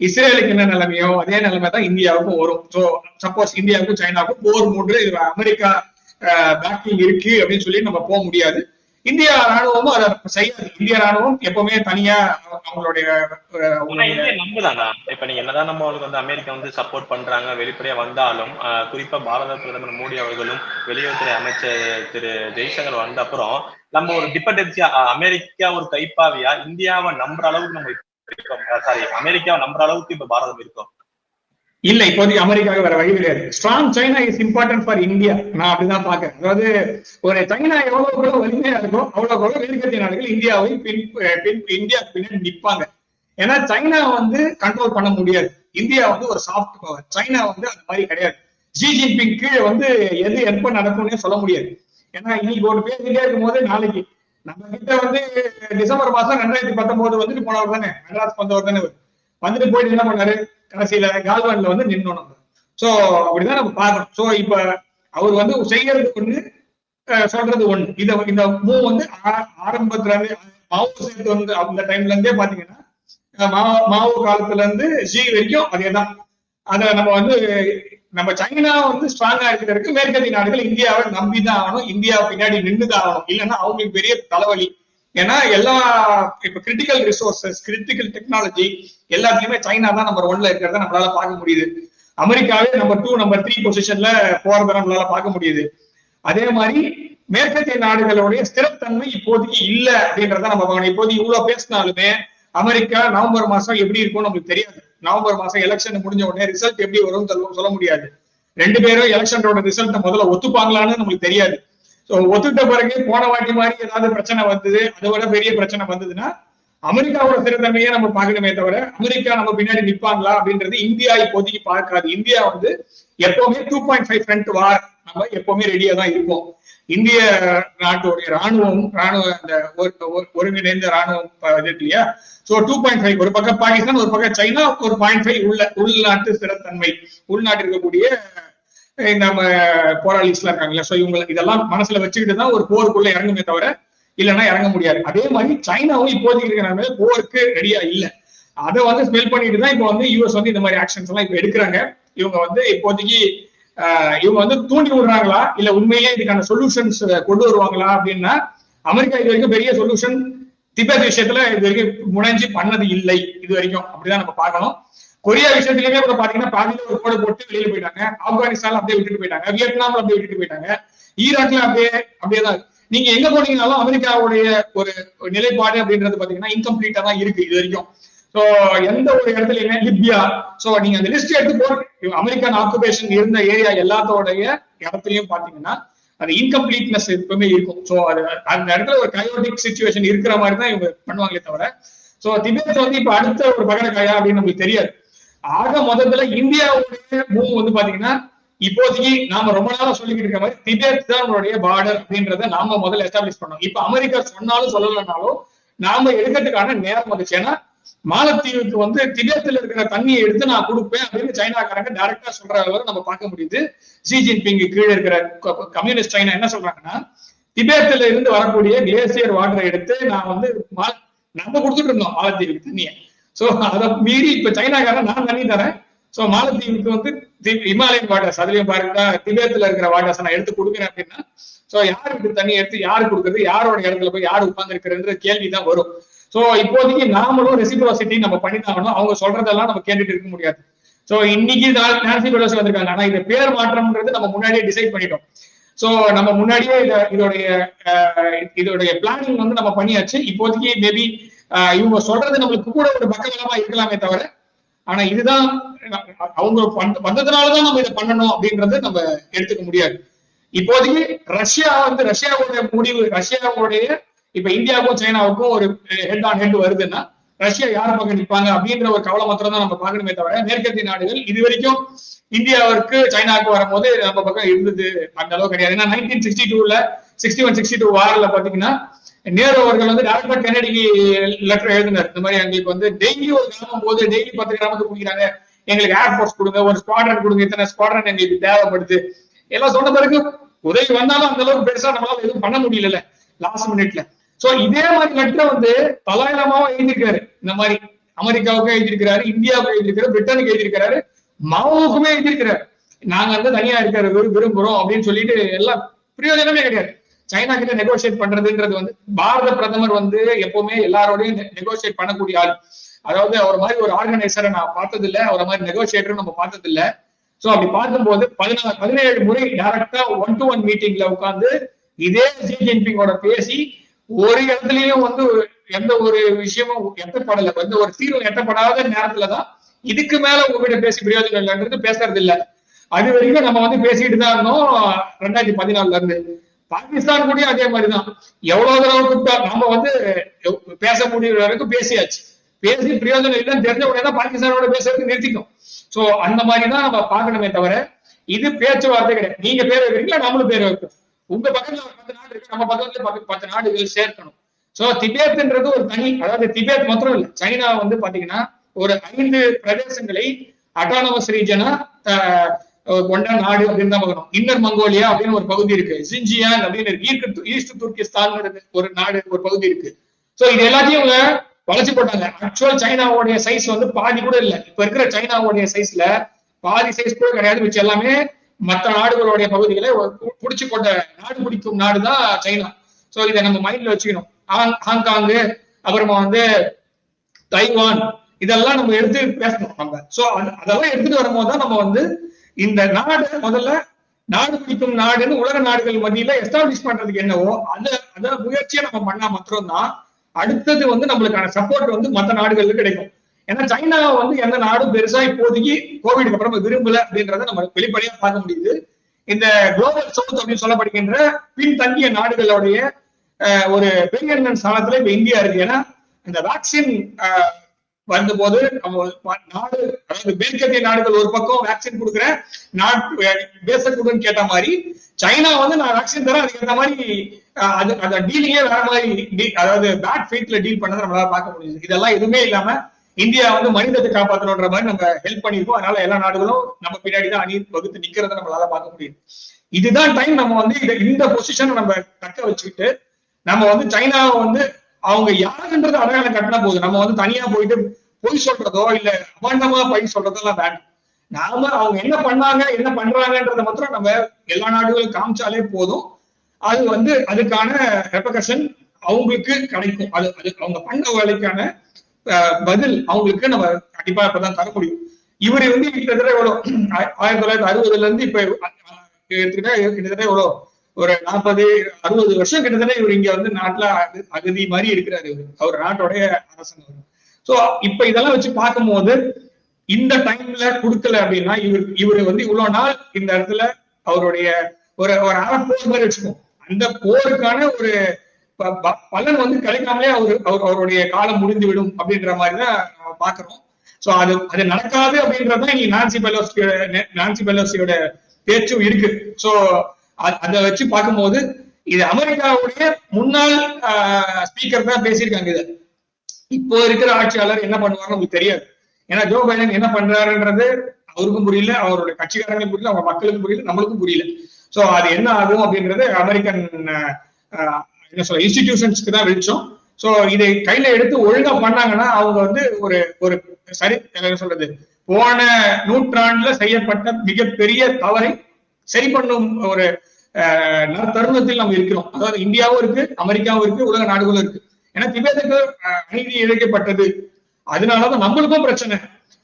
B: இஸ்ரேலுக்கு என்ன நிலைமையோ அதே நிலைமை தான் இந்தியாவுக்கும் வரும். சோ சப்போஸ் இந்தியாவுக்கும் சைனாவுக்கும் போர் மூன்று இது அமெரிக்கா பேக்கிங் இருக்கு அப்படின்னு சொல்லி நம்ம போக முடியாது. இந்தியா ராணுவமும் அதை செய்யாது. இந்திய ராணுவம் எப்பவுமே தனியா அவங்களுடைய
A: நம்புதானா? இப்ப நீங்க என்னதான் நம்ம அவங்களுக்கு வந்து அமெரிக்கா வந்து சப்போர்ட் பண்றாங்க வெளிப்படையா வந்தாலும் குறிப்பா பாரத பிரதமர் மோடி அவர்களும் வெளியுறவுத்துறை அமைச்சர் திரு ஜெய்சங்கர் வந்த அப்புறம் நம்ம ஒரு டிபெண்டன்சியா அமெரிக்கா ஒரு கைப்பாவியா இந்தியாவை நம்புற அளவுக்கு நம்ம இருக்கோம். சாரி அமெரிக்காவை நம்புற அளவுக்கு இப்ப பாரதம் இருக்கோம்.
B: இல்ல இப்போதைக்கு அமெரிக்காவுக்கு வேற வழி கிடையாது. Strong China is important for India நான் அப்படிதான் பாக்குறேன் அதாவது ஒரு சைனா எவ்வளவு கூட வலிமையா இருக்கும் அவ்வளவு கூட மேற்கத்திய நாடுகள் இந்தியாவை பின் பின் இந்தியா பின்னாடி நிற்பாங்க ஏன்னா சைனா வந்து கண்ட்ரோல் பண்ண முடியாது. இந்தியா வந்து ஒரு சாஃப்ட் பவர் சைனா வந்து அந்த மாதிரி கிடையாது. ஜி ஜின்பிங் கீழே வந்து எது எப்ப நடக்கும்னே சொல்ல முடியாது. ஏன்னா இன்னைக்கு ஒரு பேசிட்டே இருக்கும் போது நாளைக்கு நம்ம கிட்ட வந்து டிசம்பர் மாசம் ரெண்டாயிரத்தி பத்தொன்பது வந்துட்டு போனவர் தானே. மெட்ராஸ் வந்தவர் தானே வந்துட்டு போயிட்டு என்ன பண்ணாரு? கடைசியில கால்வான்ல வந்து நின்னோம் நம்ம. சோ அப்படிதான் நம்ம பார்க்கணும். சோ இப்ப அவர் வந்து செய்யறது ஒண்ணு சொல்றது ஒண்ணு. இத இந்த மூவ் வந்து ஆ- ஆரம்பத்துல இருந்து மாவு சேர்த்து வந்து அந்த டைம்ல இருந்தே பாத்தீங்கன்னா மாவு மாவு காலத்துல இருந்து ஜி வரைக்கும் அதேதான். அத நம்ம வந்து நம்ம சைனா வந்து ஸ்ட்ராங்கா இருக்கிறதுக்கு மேற்கத்திய நாடுகள் இந்தியாவை நம்பிதான் ஆகணும். இந்தியா பின்னாடி நின்றுதான் ஆகணும். இல்லைன்னா அவங்களுக்கு பெரிய தலைவலி. ஏன்னா எல்லா இப்ப கிரிட்டிக்கல் ரிசோர்சஸ் கிரிட்டிக்கல் டெக்னாலஜி எல்லாத்துலயுமே சைனா தான் நம்பர் ஒன்ல இருக்கிறத நம்மளால பார்க்க முடியுது. அமெரிக்காவே நம்பர் டூ நம்பர் த்ரீ பொசிஷன்ல போறத நம்மளால பார்க்க முடியுது. அதே மாதிரி மேற்கத்திய நாடுகளுடைய ஸ்திரத்தன்மை இப்போதைக்கு இல்ல அப்படின்றத நம்ம பார்க்கணும். இப்போதைக்கு இவ்வளவு பேசினாலுமே அமெரிக்கா நவம்பர் மாசம் எப்படி இருக்கும்னு நமக்கு தெரியாது. நவம்பர் மாசம் எலெக்ஷன் முடிஞ்ச உடனே ரிசல்ட் எப்படி வரும்னு சொல்ல- சொல்ல முடியாது. ரெண்டு பேரும் எலெக்ஷனோட ரிசல்ட் முதல்ல ஒத்துப்பாங்களான்னு நமக்கு தெரியாது. ஒத்துட்ட பிறகு போன வாட்டி மாதிரி ஏதாவது பிரச்சனை வந்தது அதை விட பெரிய பிரச்சனை வந்ததுன்னா அமெரிக்காவோட ஸ்திரத்தன்மையை நம்ம பார்க்கணுமே தவிர அமெரிக்கா நம்ம பின்னாடி நிற்பாங்களா அப்படின்றது இந்தியா இப்போதைக்கு பார்க்காது. இந்தியா வந்து எப்பவுமே two point five front war நம்ம எப்பவுமே ரெடியா தான் இருப்போம். இந்திய நாட்டுடைய ராணுவம் ராணுவ அந்த ஒரு- ஒருங்கிணைந்த ராணுவம் இது இல்லையா? சோ டூ பாயிண்ட் ஃபைவ் ஒரு பக்கம் பாகிஸ்தான் ஒரு பக்கம் சைனா ஒரு பாயிண்ட் ஃபைவ் உள்ள உள்நாட்டு ஸ்திரத்தன்மை உள்நாட்டில் இருக்கக்கூடிய நம்ம போராளிஸ்லாம் இருக்காங்கல்ல சோ இவங்க இதெல்லாம் மனசுல வச்சுக்கிட்டு தான் ஒரு போருக்குள்ள இறங்குமே தவிர இல்லைன்னா இறங்க முடியாது. அதே மாதிரி சைனாவும் இப்போதைக்கு இருக்கிற போருக்கு ரெடியா இல்ல. அதை வந்து ஸ்மெல் பண்ணிட்டு தான் இப்போ வந்து யூஎஸ் வந்து இந்த மாதிரி ஆக்ஷன்ஸ் எல்லாம் இப்ப எடுக்கிறாங்க. இவங்க வந்து இப்போதைக்கு ஆஹ், இவங்க வந்து தூண்டி விடுறாங்களா? இல்ல உண்மையிலேயே இதுக்கான சொல்யூஷன்ஸ் கொண்டு வருவாங்களா அப்படின்னா அமெரிக்கா இது வரைக்கும் பெரிய சொல்யூஷன் திபெத் விஷயத்துல இது வரைக்கும் முனைஞ்சு பண்ணது இல்லை. இது வரைக்கும் அப்படிதான் நம்ம பார்க்கணும். கொரியா விஷயத்திலுமே கூட பாத்தீங்கன்னா பாதியில ஒரு கோடு போட்டு வெளியில போயிட்டாங்க. ஆப்கானிஸ்தான் அப்படியே விட்டுட்டு போயிட்டாங்க. வியட்நாம்ல அப்படியே விட்டுட்டு போயிட்டாங்க. ஈராக்ல அப்படியே அப்படியே தான் இருக்கு. நீங்க எங்க போனீங்கனாலும் அமெரிக்காவுடைய ஒரு நிலைப்பாடு அப்படின்றது பாத்தீங்கன்னா இன்கம்ப்ளீட்டா தான் இருக்கு இது வரைக்கும். சோ எந்த ஒரு இடத்துலயுமே லிபியா சோ நீங்க அந்த லிஸ்ட் எடுத்து போட்டு அமெரிக்கன் ஆக்குபேஷன் இருந்த ஏரியா எல்லாத்தோடைய இடத்துலயும் பாத்தீங்கன்னா அது இன்கம்ப்ளீட்னஸ் எப்பவுமே இருக்கும். சோ அது அந்த இடத்துல ஒரு கயோட்டிக் சுச்சுவேஷன் இருக்கிற மாதிரி தான் இவங்க பண்ணுவாங்களே தவிர சோ திபெத் வந்து இப்ப அடுத்த ஒரு பகடக்காயா அப்படின்னு நமக்கு தெரியாது. ஆக மொத்தத்துல இந்தியாவுடைய மூவ் வந்து பாத்தீங்கன்னா இப்போதைக்கு நாம ரொம்ப நாளா சொல்லிக்கிட்டு இருக்க மாதிரி திபெத் தான் நம்மளுடைய பார்டர் அப்படின்றத நாம முதல்ல எஸ்டாப்ளிஷ் பண்ணோம் இப்ப அமெரிக்கா சொன்னாலும் சொல்லலைனாலும் நாம எடுக்கிறதுக்கான நேரம் வந்துச்சு. ஏன்னா மாலத்தீவுக்கு வந்து திபெத்ல இருக்கிற தண்ணியை எடுத்து நான் கொடுப்பேன் அப்படின்னு சைனாக்காரங்க டைரக்டா சொல்ற அளவு நம்ம பார்க்க முடியுது. ஜி ஜின்பிங்கு கீழே இருக்கிற கம்யூனிஸ்ட் சைனா என்ன சொல்றாங்கன்னா திபெத்ல இருந்து வரக்கூடிய கிளேசியர் வாட்டரை எடுத்து நான் வந்து மா- நம்ம கொடுத்துட்டு இருந்தோம் மாலத்தீவுக்கு தண்ணியை. சோ அதை மீறி இப்ப சைனாக்காரன் நான் தண்ணி தரேன். சோ மாலத்தீவுக்கு வந்து தி- இமாலயன் வாட்டர்ஸ் அதுலயும் பாருங்க திபேத்துல இருக்கிற வாட்டர்ஸ் நான் எடுத்து கொடுக்குறேன் அப்படின்னா சோ யாருக்கு தண்ணி எடுத்து யாரு கொடுக்குறது யாரோட இடத்துல போய் யாரு உட்கார்ந்து கேள்விதான் வரும். சோ இப்போதைக்கு நாமளும் ரெசிப்ரோசிட்டி நம்ம பண்ணிதாகணும் அவங்க சொல்றதெல்லாம் நம்ம கேட்டுட்டு இருக்க முடியாது. சோ இன்னைக்கு நான்சி பெலோசி வந்திருக்காங்க. ஆனா இந்த பேர் மாற்றம்ன்றது நம்ம முன்னாடியே டிசைட் பண்ணிட்டோம். சோ நம்ம முன்னாடியே இதோடைய இதோடைய பிளானிங் வந்து நம்ம பண்ணியாச்சு. இப்போதைக்கு மேபி இவங்க சொல்றது நம்மளுக்கு கூட ஒரு பக்கபலமா இருக்கலாமே தவிர ஆனா இதுதான் அவங்க வந்ததுனாலதான் நம்ம இதை பண்ணணும் அப்படின்றது நம்ம எடுத்துக்க முடியாது. இப்போதைக்கு ரஷ்யா வந்து ரஷ்யாவுடைய முடிவு ரஷ்யாவுடைய இப்ப இந்தியாவுக்கும் சைனாவுக்கும் ஒரு ஹெட் ஆன் ஹெட் வருதுன்னா ரஷ்யா யார் பக்கம் நிற்பாங்க அப்படின்ற ஒரு கவலை மாத்திரம் தான் நம்ம பார்க்கணுமே தவிர மேற்கத்திய நாடுகள் இது வரைக்கும் இந்தியாவிற்கு சைனாவுக்கு வரும்போது நம்ம பக்கம் இருந்தது அந்த அளவு கிடையாது. ஏன்னா நைன்டீன் சிக்ஸ்டி டூல சிக்ஸ்டி ஒன் சிக்ஸ்டி டூ வாரில் பாத்தீங்கன்னா நேரு அவர்கள் வந்து டேரக்டா கென்னடிக்கு லெட்டர் எழுதினார். இந்த மாதிரி எங்களுக்கு வந்து டெய்லி ஒரு கிராமம் போது டெய்லி பத்து கிராமத்துக்கு குடிக்கிறாங்க. எங்களுக்கு ஏர்போர்ட்ஸ் கொடுங்க ஒரு ஸ்குவாட்ரன் கொடுங்க இத்தனை ஸ்குவாட்ரன் எங்களுக்கு தேவைப்படுது. எல்லாம் சொன்ன பிறகு உதவி வந்தாலும் அந்த அளவுக்கு பெருசா நம்மளால எதுவும் பண்ண முடியல லாஸ்ட் மினிட்ல சோ இதே மாதிரி லெட்டர் வந்து பலாயிரமாவும் எழுதியிருக்காரு இந்த மாதிரி அமெரிக்காவுக்கு எழுதியிருக்கிறாரு இந்தியாவுக்கு எழுதியிருக்காரு பிரிட்டனுக்கு எழுதியிருக்கிறாரு மாவோவுக்குமே எழுதியிருக்கிறாரு. நாங்க வந்து தனியா இருக்கிறது விரும்புறோம் அப்படின்னு சொல்லிட்டு எல்லாம் பிரயோஜனமே கிடையாது. சைனா கிட்ட நெகோசியேட் பண்றதுன்றது வந்து பாரத பிரதமர் வந்து எப்பவுமே எல்லாரோடையும் நெகோசியேட் பண்ணக்கூடிய ஆள். அதாவது அவர் மாதிரி ஒரு ஆர்கனைசரை நான் பார்த்தது இல்ல அவரை மாதிரி நெகோசியேட்டரும் நம்ம பார்த்தது இல்ல சோ அப்படி பார்க்கும்போது பதினாறு பதினேழு முறை டைரக்டா ஒன் டு ஒன் மீட்டிங்ல உட்கார்ந்து இதே ஜி ஜின்பிங்கோட பேசி ஒரு இடத்துலயும் வந்து எந்த ஒரு விஷயமும் எட்டப்படல. எந்த ஒரு தீர்வு எட்டப்படாத நேரத்துலதான் இதுக்கு மேல உங்ககிட்ட பேசி பிரயோஜனம் இல்லைன்றது பேசுறது இல்ல அது வரைக்கும் நம்ம வந்து பேசிட்டு தான் இருந்தோம் ரெண்டாயிரத்தி பதினாலுல இருந்து. பாகிஸ்தான் கூட அதே மாதிரிதான். எவ்வளவு தடவை கூப்பிட்டா நம்ம வந்து பேச முடியுற வரைக்கும் பேசியாச்சு. பேசி பிரயோஜனம் இல்லைன்னு தெரிஞ்ச உடனே தான் பாகிஸ்தானோட பேசுறதுக்கு நிறுத்திக்கும் சோ அந்த மாதிரி தான் நம்ம பாக்கணுமே தவிர இது பேச்சுவார்த்தை கிடையாது. நீங்க பேர் வைக்கிறீங்களா நம்மளும் பேர் வைக்கணும் உங்க பக்கத்துல ஒரு பத்து நாடு இருக்கு நம்ம பக்கத்துல பத்து பத்து நாடுகள் சேர்க்கணும். சோ திபேத்ன்றது ஒரு தனி அதாவது திபேத் மாத்திரம் இல்ல. சைனா வந்து பாத்தீங்கன்னா ஒரு ஐந்து பிரதேசங்களை அட்டானமஸ் ரீஜனா கொண்ட நாடு அப்படின்னு தான் பார்க்கணும். இன்னர் மங்கோலியா அப்படின்னு ஒரு பகுதி இருக்கு. ஜின்ஜியான் அப்படின்னு இருக்கு. ஈர்க்கு ஈஸ்ட் துர்கிஸ்தான் ஒரு நாடு ஒரு பகுதி இருக்கு. சோ இது எல்லாத்தையும் இவங்க வளர்ச்சி போட்டாங்க. ஆக்சுவல் சைனாவுடைய சைஸ் வந்து பாதி கூட இல்ல. இப்ப இருக்கிற சைனாவுடைய சைஸ்ல பாதி சைஸ் கூட கிடையாது. வச்சு எல்லாமே மற்ற நாடுகளுடைய பகுதிகளை புடிச்சு போட்ட நாடு பிடிக்கும் நாடு தான் சைனா. சோ இதை நம்ம மைண்ட்ல வச்சுக்கணும். ஹாங்காங்கு அப்புறமா வந்து தைவான் இதெல்லாம் நம்ம எடுத்து பேசணும் நம்ம. சோ அதெல்லாம் எடுத்துட்டு வரும்போது தான் நம்ம வந்து இந்த நாடு முதல்ல நாடு பிடிக்கும் நாடுன்னு உலக நாடுகள் மத்தியில எஸ்டாப்ளிஷ் பண்றதுக்கு என்னவோ அந்த அந்த முயற்சியை நம்ம பண்ணா மாத்திரம்தான் அடுத்தது வந்து நம்மளுக்கான சப்போர்ட் வந்து மற்ற நாடுகளுக்கு கிடைக்கும். ஏன்னா சைனா வந்து எந்த நாடும் பெருசா இப்போதைக்கு கோவிடுக்கு அப்புறம் விரும்பல அப்படின்றத நம்ம வெளிப்படையா பார்க்க முடியுது. இந்த குளோபல் சவுத் அப்படின்னு சொல்லப்படுகின்ற பின்தங்கிய நாடுகளுடைய ஒரு பெரிய ஸ்தானத்துல இப்ப இந்தியா இருக்கு. ஏன்னா இந்த வேக்சின் வந்த போது நாடு அதாவது மேற்கத்திய நாடுகள் ஒரு பக்கம் வேக்சின் கொடுக்குறேன் நாட்டு பேசக்கூடுன்னு கேட்ட மாதிரி சைனா வந்து நான் வேக்சின் தரேன் அதுக்கு ஏற்ற மாதிரி அது அந்த டீலிங்கே வேற மாதிரி அதாவது பேட் ஃபீட்ல டீல் பண்ணதை நம்மளால பார்க்க முடியுது. இதெல்லாம் எதுவுமே இல்லாம இந்தியா வந்து மனிதத்தை காப்பாற்றணுன்ற மாதிரி நம்ம ஹெல்ப் பண்ணிருக்கோம் அதனால எல்லா நாடுகளும் நம்ம பின்னாடி தான் அணி வகுத்து நிக்கிறத நம்மளால பார்க்க முடியுது. இதுதான் டைம் நம்ம வந்து இந்த பொசிஷன் நம்ம தக்க வச்சுக்கிட்டு நம்ம வந்து சைனாவை வந்து அவங்க யாருன்றது அடையாளம் கட்டினா போதும். நம்ம வந்து தனியா போயிட்டு பொய் சொல்றதோ இல்ல அபாண்டமா பொய் சொல்றதோ எல்லாம் வேண்டாம். நாம அவங்க என்ன பண்ணாங்க என்ன பண்றாங்கன்றத மாத்திரம் நம்ம எல்லா நாடுகளும் காமிச்சாலே போதும். அது வந்து அதுக்கான ரெப்பகஷன் அவங்களுக்கு கிடைக்கும். அது அது அவங்க பண்ண வேலைக்கான பதில் அவங்களுக்கு நம்ம கண்டிப்பா இப்பதான் தர முடியும். இவரு வந்து கிட்டத்தட்ட எவ்வளவு ஆயிரத்தி தொள்ளாயிரத்தி அறுபதுல இருந்து இப்ப கிட்டத்தட்ட எவ்வளவு ஒரு நாற்பது அறுபது வருஷம் கிட்டத்தட்ட இவர் இங்க வந்து நாட்டுல அகதி மாதிரி இருக்கிறாரு இவர். அவர் நாட்டோடைய அரசன் சோ இப்ப இதெல்லாம் வச்சு பார்க்கும்போது இந்த டைம்ல கொடுக்கல அப்படின்னா இவர் இவர் வந்து இவ்வளவு நாள் இந்த இடத்துல அவருடைய ஒரு ஒரு அறப்போர் மாதிரி வச்சுக்கோம் அந்த போருக்கான ஒரு பலன் வந்து கிடைக்காமலே அவரு அவர் அவருடைய காலம் முடிந்து விடும் அப்படின்ற மாதிரிதான் நம்ம பாக்குறோம் சோ அது அது நடக்காது அப்படின்றதான் இன்னைக்கு நான்சி பெலோசி நான்சி பெலோசியோட பேச்சும் இருக்கு. சோ அதை வச்சு பார்க்கும்போது இது அமெரிக்காவுடைய முன்னாள் ஸ்பீக்கர் தான் பேசியிருக்காங்க இது. இப்போ இருக்கிற ஆட்சியாளர் என்ன பண்ணுவாருன்னு உங்களுக்கு தெரியாது. ஏன்னா ஜோ பைடன் என்ன பண்றாருன்றது அவருக்கும் புரியல அவருடைய கட்சிக்காரங்களுக்கும் புரியல அவங்க மக்களுக்கும் புரியல நம்மளுக்கும் புரியல. சோ அது என்ன ஆகும் அப்படின்றது அமெரிக்கன் என்ன சொல்ல இன்ஸ்டிடியூஷன்ஸ்க்கு தான் வெளிச்சம். சோ இதை கையில எடுத்து ஒழுங்கா பண்ணாங்கன்னா அவங்க வந்து ஒரு ஒரு சரி என்ன சொல்றது போன நூற்றாண்டுல செய்யப்பட்ட மிகப்பெரிய தவறை சரி பண்ணும் ஒரு தருணத்தில் நம்ம இருக்கிறோம். அதாவது இந்தியாவும் இருக்கு அமெரிக்காவும் இருக்கு உலக நாடுகளும் இருக்கு. ஏன்னா திபேத்துக்கு அநீதி இழைக்கப்பட்டது. அதனாலதான் நம்மளுக்கும் பிரச்சனை.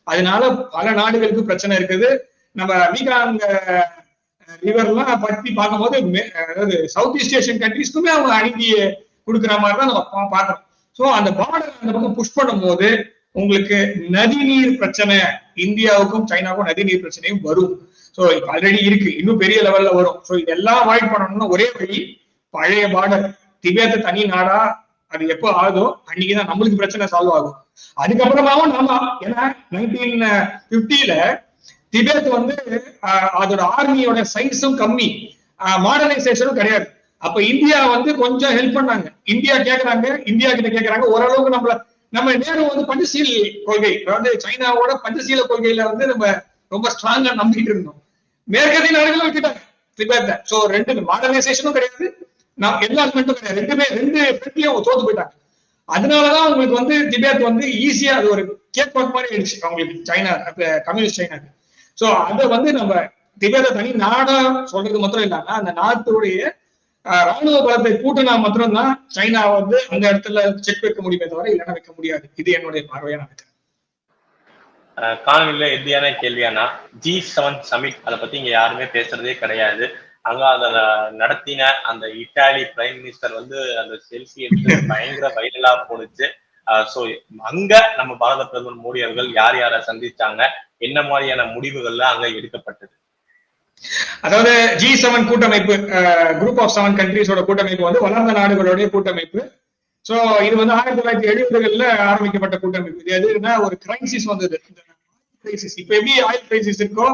B: அதனால பல நாடுகளுக்கு பிரச்சனை இருக்குது. நம்ம மீகாங்க ரிவர்லாம் பத்தி பார்க்கும்போது அதாவது சவுத் ஈஸ்ட் ஏஷியன் கண்ட்ரிஸ்க்குமே அவங்க அநீதியை கொடுக்குற மாதிரி தான் நம்ம பார்க்கறோம். சோ அந்த பார்டர் அந்த பக்கம் புஷ் பண்ணும்போது உங்களுக்கு நதிநீர் பிரச்சனை இந்தியாவுக்கும் சைனாவுக்கும் நதிநீர் பிரச்சனையும் வரும். ஸோ ஆல்ரெடி இருக்கு. இன்னும் பெரிய லெவல்ல வரும். சோ இதெல்லாம் அவாய்ட் பண்ணணும்னா ஒரே வழி பழைய பார்டர் திபேத்த தனி நாடா அது எப்போ ஆகுதோ அன்னைக்குதான் நம்மளுக்கு பிரச்சனை சால்வ் ஆகும். அதுக்கப்புறமாவும் நாம ஏன்னா நைன்டீன் பிப்டியில திபேத் வந்து அதோட ஆர்மியோட சைஸும் கம்மி. மாடர்னைசேஷனும் கிடையாது. அப்ப இந்தியா வந்து கொஞ்சம் ஹெல்ப் பண்ணாங்க. இந்தியா கேக்குறாங்க இந்தியா கிட்ட கேக்குறாங்க. ஓரளவுக்கு நம்மள நம்ம நேரு வந்து பஞ்சசீல் கொள்கை அதாவது சைனாவோட பஞ்சசீல கொள்கையில வந்து நம்ம ரொம்ப ஸ்ட்ராங்கா நம்பிட்டு இருந்தோம். மேற்கத்திய நாடுகளும் விட்டுட்டாங்க திபெத்தை சோ ரெண்டு மாடர்னைசேஷனும் கிடையாது. நான் எல்லாருமெண்ட்டும் கிடையாது. ரெண்டுமே ரெண்டு ஃப்ரெண்ட்லயும் தோத்து போயிட்டாங்க. அதனாலதான் உங்களுக்கு வந்து திபேத் வந்து ஈஸியா அது ஒரு கேக் வாக் மாதிரி ஆயிடுச்சு. அவங்களுக்கு சைனா கம்யூனிஸ்ட் சைனாக்கு சோ அதை வந்து நம்ம திபெத்தை தனி நாடா சொல்றது மாத்திரம் இல்லாம அந்த நாட்டுடைய ராணுவ பலத்தை கூட்டினா மாத்திரம்தான் சைனா வந்து அந்த இடத்துல செக் வைக்க முடியுமே தவிர இல்லைன்னா வைக்க முடியாது. இது என்னுடைய
A: பார்வையான காணொலியில இறுதியான கேள்வியானா ஜி செவன் சமிட் அதை பத்தி இங்க யாருமே பேசுறதே கிடையாது. அங்க அதை நடத்தின அந்த இத்தாலி பிரைம் மினிஸ்டர் வந்து அந்த செல்ஃபி எடுத்து பயங்கர வைரலா போனுச்சு சோ அங்க நம்ம பாரத பிரதமர் மோடி அவர்கள் யார் யாரை சந்திச்சாங்க என்ன மாதிரியான முடிவுகள்ல அங்க எடுக்கப்பட்டது?
B: அதாவது ஜி செவன் கூட்டமைப்பு குரூப் ஆஃப் செவன் கண்ட்ரீஸோட கூட்டமைப்பு வந்து வளர்ந்த நாடுகளுடைய கூட்டமைப்பு. சோ இது வந்து ஆயிரத்தி தொள்ளாயிரத்தி எழுபதுகள்ல ஆரம்பிக்கப்பட்ட கூட்டமைப்பு. இது எதுனா ஒரு கிரைசிஸ் வந்தது. கிரைசிஸ் இப்ப எப்படி ஆயில் கிரைசிஸ் இருக்கோ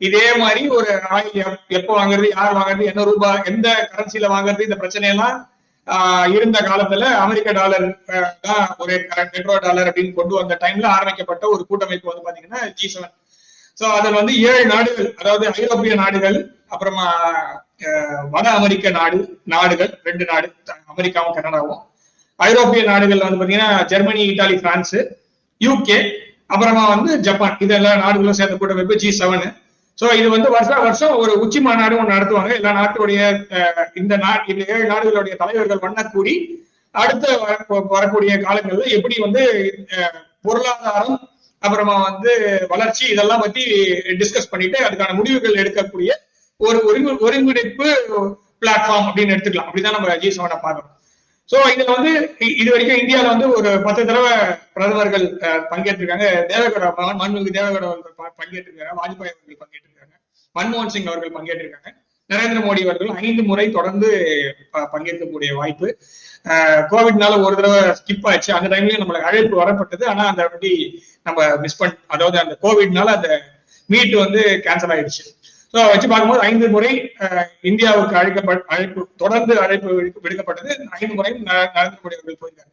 B: இதே மாதிரி ஒரு ஆயில் எப்- எப்போ வாங்குறது யார் வாங்குறது என்ன ரூபாய் எந்த கரன்சில வாங்குறது இந்த பிரச்சனை எல்லாம் இருந்த காலத்துல அமெரிக்க டாலர் தான் ஒரு பெட்ரோ டாலர் அப்படின்னு கொண்டு வந்த டைம்ல ஆரம்பிக்கப்பட்ட ஒரு கூட்டமைப்பு வந்து பாத்தீங்கன்னா ஜி செவன் சோ அதில் வந்து ஏழு நாடுகள் அதாவது ஐரோப்பிய நாடுகள் அப்புறமா வட அமெரிக்க நாடு நாடுகள் ரெண்டு நாடு அமெரிக்காவும் கனடாவும். ஐரோப்பிய நாடுகள் வந்து பாத்தீங்கன்னா ஜெர்மனி இட்டாலி பிரான்ஸ் யூகே அப்புறமா வந்து ஜப்பான். இதெல்லாம் நாடுகளும் சேர்ந்த கூட்டமைப்பு ஜி செவன் சோ இது வந்து வருஷம் வருஷம் ஒரு உச்சி மாநாடு ஒன்று நடத்துவாங்க. எல்லா நாட்டுடைய இந்த நா இந்த ஏழு நாடுகளுடைய தலைவர்கள் வண்ண கூடி அடுத்த வர- வரக்கூடிய காலங்களில் எப்படி வந்து பொருளாதாரம் அப்புறமா வந்து வளர்ச்சி இதெல்லாம் பத்தி டிஸ்கஸ் பண்ணிட்டு அதுக்கான முடிவுகள் எடுக்கக்கூடிய ஒரு ஒருங்கிணைப்பு பிளாட்ஃபார்ம் அப்படின்னு எடுத்துக்கலாம். அப்படிதான் நம்ம ஜி செவனை பார்க்கணும். சோ இதுல வந்து இது வரைக்கும் இந்தியாவில வந்து ஒரு பத்து தடவை பிரதமர்கள் பங்கேற்றிருக்காங்க. தேவகவுடா மகன் மாண்புமிகு தேவகவுடா அவர்கள் பங்கேற்றிருக்காங்க. வாஜ்பாய் அவர்கள் பங்கேற்றிருக்காங்க. மன்மோகன் சிங் அவர்கள் பங்கேற்றிருக்காங்க. நரேந்திர மோடி அவர்கள் ஐந்து முறை தொடர்ந்து ப- பங்கேற்கக்கூடிய வாய்ப்பு. கோவிட்னால ஒரு தடவை ஸ்கிப் ஆச்சு. அந்த டைம்லயும் நம்மளுக்கு அழைப்பு வரப்பட்டது. ஆனா அந்த அப்படி நம்ம மிஸ் பண் அதாவது அந்த கோவிட்னால அந்த மீட் வந்து கேன்சல் ஆயிடுச்சு. ஸோ வச்சு பார்க்கும்போது ஐந்து முறை இந்தியாவுக்கு அழைக்கப்ப அழைப்பு தொடர்ந்து அழைப்பு விடுக்கப்பட்டது. ஐந்து முறையும் நரேந்திர மோடி அவர்கள் போயிருக்காரு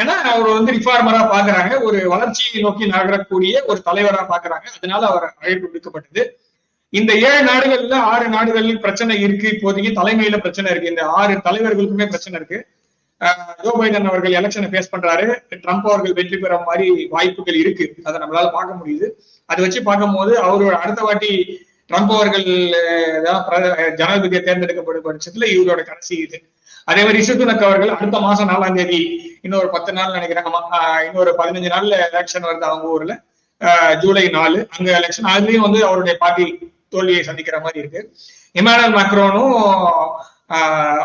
B: ஏன்னா அவர் வந்து ரிஃபார்மரா பாக்குறாங்க ஒரு வளர்ச்சியை நோக்கி நகரக்கூடிய ஒரு தலைவரா பாக்குறாங்க அதனால அவர் அழைப்பு விடுக்கப்பட்டது. இந்த ஏழு நாடுகள்ல ஆறு நாடுகளில் பிரச்சனை இருக்கு. இப்போதைக்கு தலைமையில பிரச்சனை இருக்கு. இந்த ஆறு தலைவர்களுக்குமே பிரச்சனை இருக்கு. ஜோ பைடன் அவர்கள் எலெக்ஷனை ஃபேஸ் பண்றாரு. ட்ரம்ப் அவர்கள் வெற்றி பெற மாதிரி வாய்ப்புகள் இருக்கு. அதை நம்மளால பார்க்க முடியுது. அதை வச்சு பார்க்கும்போது அவரோட அடுத்த வாட்டி ட்ரம்ப் அவர்கள் தான் பிரத- ஜனாதிபதியை தேர்ந்தெடுக்கப்படும் பட்சத்துல இவரோட கடைசி இது. அதே மாதிரி இசுதுனக் அவர்கள் அடுத்த மாசம் நாலாம் தேதி இன்னொரு பத்து நாள் நினைக்கிறாங்க இன்னொரு பதினஞ்சு நாள்ல எலெக்ஷன் வருது அவங்க ஊர்ல. ஜூலை நாலு அங்க எலெக்ஷன் அதுலயும் வந்து அவருடைய பார்ட்டி தோல்வியை சந்திக்கிற மாதிரி இருக்கு. இமானுவல் மேக்ரோனும்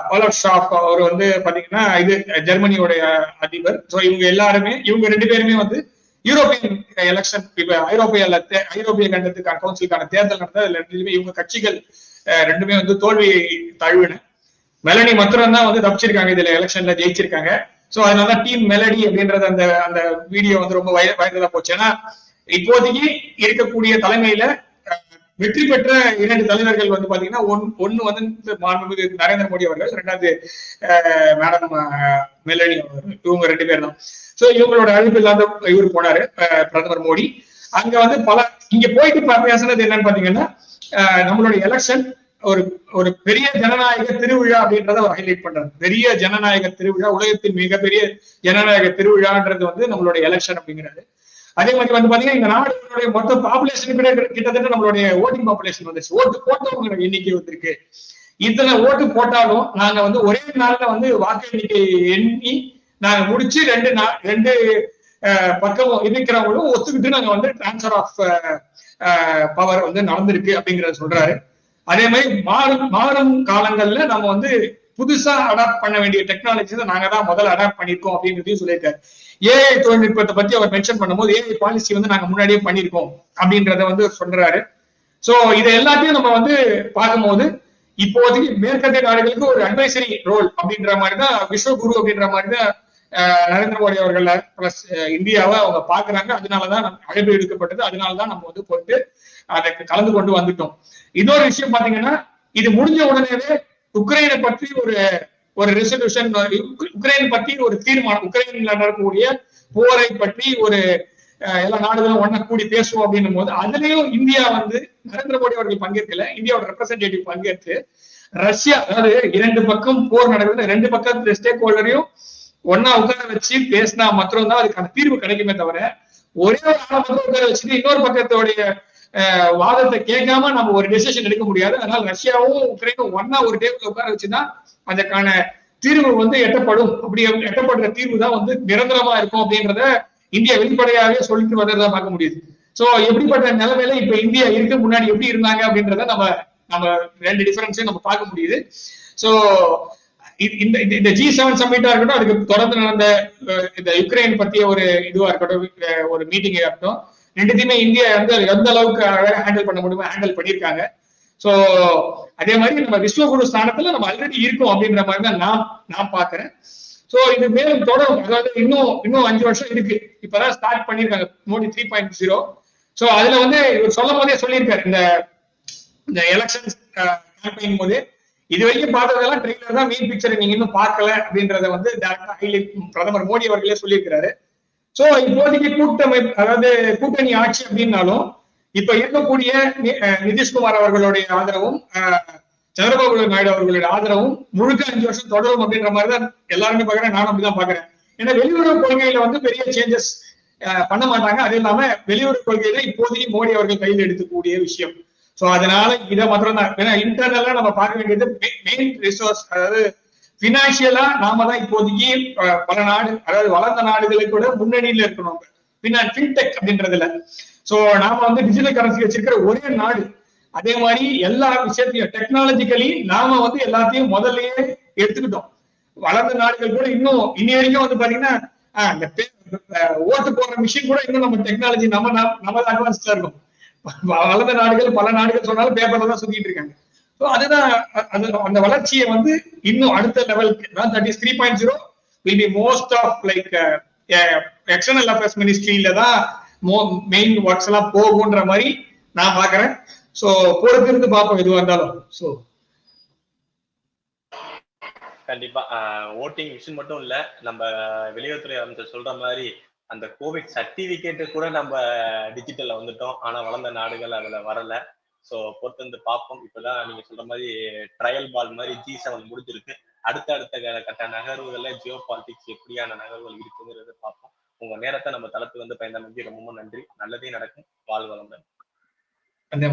B: ஒலப் ஷாப் அவர் வந்து பாத்தீங்கன்னா இது ஜெர்மனியோடைய அதிபர். சோ இவங்க எல்லாருமே இவங்க ரெண்டு பேருமே வந்து யூரோப்பியன் எலெக்ஷன் இப்ப ஐரோப்பிய ஐரோப்பிய கண்டத்துக்கான கவுன்சிலுக்கான தேர்தல் நடந்தது. அதுல ரெண்டுமே இவங்க கட்சிகள் ரெண்டுமே வந்து தோல்வியை தழுவின. மெலடி மாத்திரம் தான் வந்து தப்பிச்சிருக்காங்க. இதுல எலெக்ஷன்ல ஜெயிச்சிருக்காங்க. சோ அதனால டீம் மெலடி அப்படின்றது அந்த அந்த வீடியோ வந்து ரொம்ப வய போச்சு. ஏன்னா இப்போதைக்கு இருக்கக்கூடிய தலைமையில வெற்றி பெற்ற இரண்டு தலைவர்கள் வந்து பாத்தீங்கன்னா ஒன் ஒன்னு வந்து மாண்புமிகு நரேந்திர மோடி அவர்கள் ரெண்டாவது மேடம் மெலனி அவர்கள். இவங்க ரெண்டு பேர் தான். சோ இவங்களோட அழைப்பு இல்லாத இவர் போனாரு பிரதமர் மோடி. அங்க வந்து பல இங்க போயிட்டு பேசுனது என்னன்னு பாத்தீங்கன்னா நம்மளுடைய எலெக்ஷன் ஒரு ஒரு பெரிய ஜனநாயக திருவிழா அப்படின்றத அவர் ஹைலைட் பண்றாரு. பெரிய ஜனநாயக திருவிழா உலகத்தின் மிகப்பெரிய ஜனநாயக திருவிழான்றது வந்து நம்மளுடைய எலெக்ஷன் அப்படிங்கிறாரு அதே மாதிரி வந்து பாத்தீங்கன்னா இந்த நாடுகளுடைய மொத்த பாப்புலேஷன் கிட்டத்தட்ட நம்மளுடைய ஓட்டிங் பாப்புலேஷன் வந்துச்சு ஓட்டு போட்டவங்க எண்ணிக்கை வந்திருக்கு. இத்தனை ஓட்டு போட்டாலும் நாங்க வந்து ஒரே நாள்ல வந்து வாக்கு எண்ணிக்கை எண்ணி நாங்க முடிச்சு ரெண்டு நாள் ரெண்டு பக்கம் இருக்கிறவங்களும் ஒத்துக்கிட்டு நாங்க வந்து டிரான்ஸ்பர் ஆஃப் பவர் வந்து நடந்திருக்கு அப்படிங்கறத சொல்றாரு. அதே மாதிரி மாறும் மாறும் காலங்கள்ல நம்ம வந்து புதுசா அடாப்ட் பண்ண வேண்டிய டெக்னாலஜிஸை நாங்க தான் முதல்ல அடாப்ட் பண்ணிருக்கோம் அப்படின்றதையும் சொல்லியிருக்காரு. ஏஐ தொழில்நுட்பத்தை பத்தி அவர் மென்ஷன் பண்ணும்போது ஏஐ பாலிசி வந்து நாங்க முன்னாடியே பண்ணிருக்கோம் அப்படின்றத வந்து சொல்றாரு. சோ இதை எல்லாத்தையும் நம்ம வந்து பார்க்கும்போது இப்போதைக்கு மேற்கத்திய நாடுகளுக்கு ஒரு அட்வைசரி ரோல் அப்படின்ற மாதிரி தான் விஸ்வகுரு அப்படின்ற மாதிரி தான் நரேந்திர மோடி அவர்கள் பிளஸ் இந்தியாவை அவங்க பாக்குறாங்க அதனாலதான் அழைப்பு எடுக்கப்பட்டது அதனாலதான் நம்ம வந்து போயிட்டு அதை கலந்து கொண்டு வந்துட்டோம். இன்னொரு விஷயம் பாத்தீங்கன்னா இது முடிஞ்ச உடனேவே உக்ரைனை பற்றி ஒரு ஒரு ரெசல்யூஷன் உக்ரைன் பற்றி ஒரு தீர்மானம் உக்ரைன்ல நடக்கக்கூடிய போரை பற்றி ஒரு எல்லா நாடுகளும் ஒண்ணா கூடி பேசுவோம் அப்படின்னும் போது அதுலயும் இந்தியா வந்து நரேந்திர மோடி அவர்கள் பங்கேற்கல இந்தியாவோட ரெப்ரசன்டேட்டிவ் பங்கேற்று ரஷ்யா அதாவது இரண்டு பக்கம் போர் நடக்குது ரெண்டு பக்கத்து ஸ்டேக் ஹோல்டரையும் ஒன்னா உட்கார வச்சு பேசினா மாத்திரம் தான் அதுக்கான தீர்வு கிடைக்குமே தவிர ஒரே ஒரு ஆளை மட்டும் உட்கார வச்சுட்டு இன்னொரு பக்கத்தோடைய வாதத்தை கேட்காம நம்ம ஒரு டெசிஷன் எடுக்க முடியாது. அதனால ரஷ்யாவும் உக்ரைனும் ஒன்னா ஒரு டேபிள் உட்கார வச்சுதான் அதற்கான தீர்வு வந்து எட்டப்படும். அப்படி எட்டப்படுற தீர்வு தான் வந்து நிரந்தரமா இருக்கும் அப்படின்றத இந்தியா வெளிப்படையாகவே சொல்லிட்டு வர்றதா பார்க்க முடியுது. சோ எப்படிப்பட்ட நிலைமையில இப்ப இந்தியா இருக்கு முன்னாடி எப்படி இருந்தாங்க அப்படின்றத நம்ம நம்ம ரெண்டு டிஃபரன்ஸையும் நம்ம பார்க்க முடியுது. சோ இந்த இந்த- இந்த ஜி செவன் சம்மிட்டா இருக்கட்டும் அதுக்கு தொடர்ந்து நடந்த இந்த யுக்ரைன் பத்திய ஒரு இதுவா இருக்கட்டும் ஒரு மீட்டிங் இருக்கட்டும். ரெண்டுத்தையுமே இந்தியா வந்து எந்த அளவுக்கு அழகாக ஹேண்டில் பண்ண முடியுமோ ஹேண்டில் பண்ணியிருக்காங்க. சோ அதே மாதிரி நம்ம விஸ்வகுரு ஸ்தானத்துல நம்ம ஆல்ரெடி இருக்கோம் அப்படின்ற மாதிரி தான் நான் நான் பாக்குறேன் சோ இது மேலும் தொடரும். அதாவது இன்னும் இன்னும் அஞ்சு வருஷம் இருக்கு. இப்பதான் ஸ்டார்ட் பண்ணிருக்காங்க Modi three point zero so அதுல வந்து இவர் சொல்லும் போதே சொல்லியிருக்காரு. இந்த இந்த எலெக்ஷன் கேம்பெயின் போது. இது வரைக்கும் பார்த்ததெல்லாம் ட்ரெயிலர் தான். மெயின் பிக்சரை நீங்க இன்னும் பார்க்கல அப்படின்றத வந்து டேரக்டா ஹைலைட் பிரதமர் மோடி அவர்களே சொல்லியிருக்கிறாரு. சோ இப்போதைக்கு கூட்டமை அதாவது கூட்டணி ஆட்சி அப்படின்னாலும் இப்ப இருக்கக்கூடிய நிதிஷ்குமார் அவர்களுடைய ஆதரவும் சந்திரபாபு நாயுடு அவர்களுடைய ஆதரவும் முழுக்க அஞ்சு வருஷம் தொடரும் அப்படின்ற மாதிரி தான் எல்லாருமே பாக்குறேன் நானும் அப்படிதான் பாக்குறேன் ஏன்னா வெளியுறவு கொள்கையில வந்து பெரிய சேஞ்சஸ் பண்ண மாட்டாங்க. அது இல்லாம வெளியுறவு கொள்கையில இப்போதைக்கு மோடி அவர்கள் கையில் எடுத்துக்கூடிய விஷயம். சோ அதனால இதை மாத்திரம் தான் ஏன்னா இன்டர்னலா நம்ம பார்க்க வேண்டியது மெயின் ரிசோர்ஸ் அதாவது பினான்சியலா நாம தான் இப்போதைக்கு பல நாடு அதாவது வளர்ந்த நாடுகளை கூட முன்னணியில இருக்கணும். பினான் அப்படின்றதுல. சோ நாம வந்து டிஜிட்டல் கரன்சி வச்சிருக்கிற ஒரே நாடு. அதே மாதிரி எல்லா விஷயத்தையும் டெக்னாலஜிக்கலி நாம வந்து எல்லாத்தையும் முதல்லயே எடுத்துக்கிட்டோம். வளர்ந்த நாடுகள் கூட இன்னும் இன்னி வரைக்கும் வந்து பாத்தீங்கன்னா ஆஹ், இந்த ஓட்டு போடுற மிஷின் கூட இன்னும் நம்ம டெக்னாலஜி நம்ம நம்ம- அட்வான்ஸ்டா இருக்கும் வளர்ந்த நாடுகள் பல நாடுகள் சொன்னாலும் பேப்பர்ல தான் சுத்திட்டு இருக்காங்க. அதுதான் அது அந்த வளர்ச்சியை வந்து இன்னும் அடுத்த லெவலுக்கு that is three point zero will be most of like external affairs மினிஸ்ட்ரியில தான் மெயின் ஒர்க்ஸ் எல்லாம் போகுன்ற மாதிரி நான் பாக்குறேன் ஸோ பொறுத்திருந்து பார்ப்போம் எதுவா இருந்தாலும். ஸோ
A: கண்டிப்பா ஓட்டிங் மிஷின் மட்டும் இல்ல நம்ம வெளியுறவுத்துறை அமைச்சர் சொல்ற மாதிரி அந்த கோவிட் சர்டிபிகேட் கூட நம்ம டிஜிட்டல்ல வந்துட்டோம். ஆனா வளர்ந்த நாடுகள் அதுல வரல. சோ பொறுத்திருந்து பார்ப்போம். இப்பதான் நீங்க சொல்ற மாதிரி ட்ரையல் பால் மாதிரி ஜி செவன் முடிஞ்சிருக்கு. அடுத்த அடுத்த கட்ட நகர்வுகள்ல ஜியோ பாலிடிக்ஸ் எப்படியான நகர்வுகள் இருக்குங்கிறத பார்ப்போம். உங்க நேரத்தை நம்ம தளத்துக்கு வந்து பயந்தமைக்கு ரொம்ப நன்றி. நல்லதே நடக்கும். வாழ் வளமுடன்.
B: வந்தே